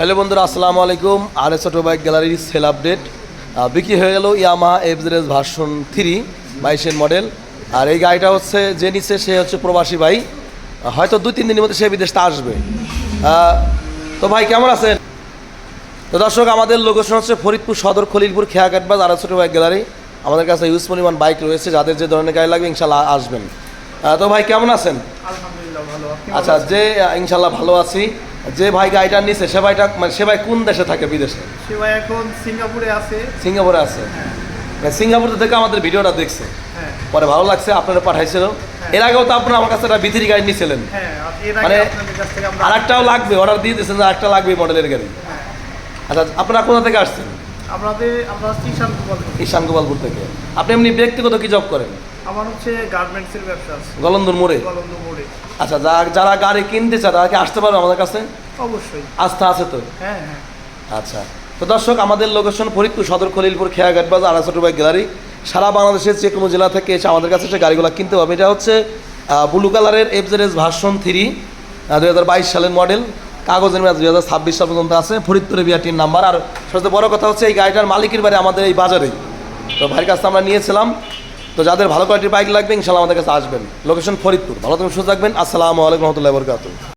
Hello বন্ধুরা আসসালামু আলাইকুম। আর এস অটো বাইক গ্যালারির সেল আপডেট। বিক্রি হয়ে গেল ইয়ামা এফজেরেস ভার্সন থ্রি বাইশের মডেল আর এই গাড়িটা হচ্ছে যে নিচ্ছে সে হচ্ছে প্রবাসী ভাই। হয়তো দুই তিন দিনের মধ্যে সে বিদেশটা আসবে। তো ভাই কেমন আছেন? তো দর্শক আমাদের লোকেশন হচ্ছে ফরিদপুর সদর খলিলপুর খেয়াঘাটবাজ আর ছোটো বাইক গ্যালারি। আমাদের কাছে ইউজ পরিমাণ বাইক রয়েছে যাদের যে ধরনের গাড়ি লাগবে ইনশাল্লাহ আসবেন। তো ভাই কেমন আছেন? আচ্ছা যে ইনশাল্লাহ ভালো আছি। যে ভাই গাড়িটা নিচ্ছে সে ভাইটা মানে সে ভাই কোন দেশে থাকে বিদেশে? সে ভাই এখন সিঙ্গাপুরে আছে। সিঙ্গাপুরে আছে। মানে সিঙ্গাপুর থেকে আমাদের ভিডিওটা দেখছে। হ্যাঁ। পরে ভালো লাগছে আপনারা পাঠাইছিল। এর আগেও তো আপনারা আমার কাছে একটা বিথিরি গাড়ি নিয়েছিলেন হ্যাঁ মানে আগে আপনাদের কাছ থেকে আমরা আর একটাও লাগবে অর্ডার দিয়ে দিয়েছেন যে আরেকটা লাগবে মডেলের গাড়ি। হ্যাঁ। আচ্ছা আপনারা কোথা থেকে আসছেন? আমাদের আমরা ঈশান গোপালপুর থেকে। আপনি এমনি ব্যক্তিগত কি জব করেন? আমার হচ্ছে গার্মেন্টসের ব্যবসা আছে। গলন্দর মোড়ে? গলন্দ মোড়ে। আচ্ছা যারা গাড়ি কিনতে চায় তারা কি আসতে পারবে আমাদের কাছে? অবশ্যই। আস্থা আছে তো? হ্যাঁ হ্যাঁ। আচ্ছা। তো দর্শক আমাদের লোকেশন ফরিদপুর সদর খলিলপুর খেয়াঘাট বাজার গ্যালারি। সারা বাংলাদেশের যে কোনো জেলা থেকে এসে আমাদের কাছে এসে গাড়িগুলো কিনতে হবে এটা হচ্ছে ব্লু কালারের এফজেরেস ভার্সন থ্রি দুই হাজার বাইশ সালের মডেল কাগজের মেয়াদ দুই হাজার ছাব্বিশ সাল পর্যন্ত আছে। ফরিদপুরে বিআরটির নাম্বার আর সবচেয়ে বড় কথা হচ্ছে এই গাড়িটার মালিকের বাড়ি আমাদের এই বাজারেই তো ভাইয়ের কাছে আমরা নিয়েছিলাম। তো যাদের ভালো কোয়ালিটির বাইক লাগবে, ইনশাল্লাহ আমাদের কাছে আসবেন। লোকেশন ফরিদপুর। ভালো থাকবেন, সুস্থ থাকবেন। আসসালামু আলাইকুম রহমতুল্লাহ বরকাত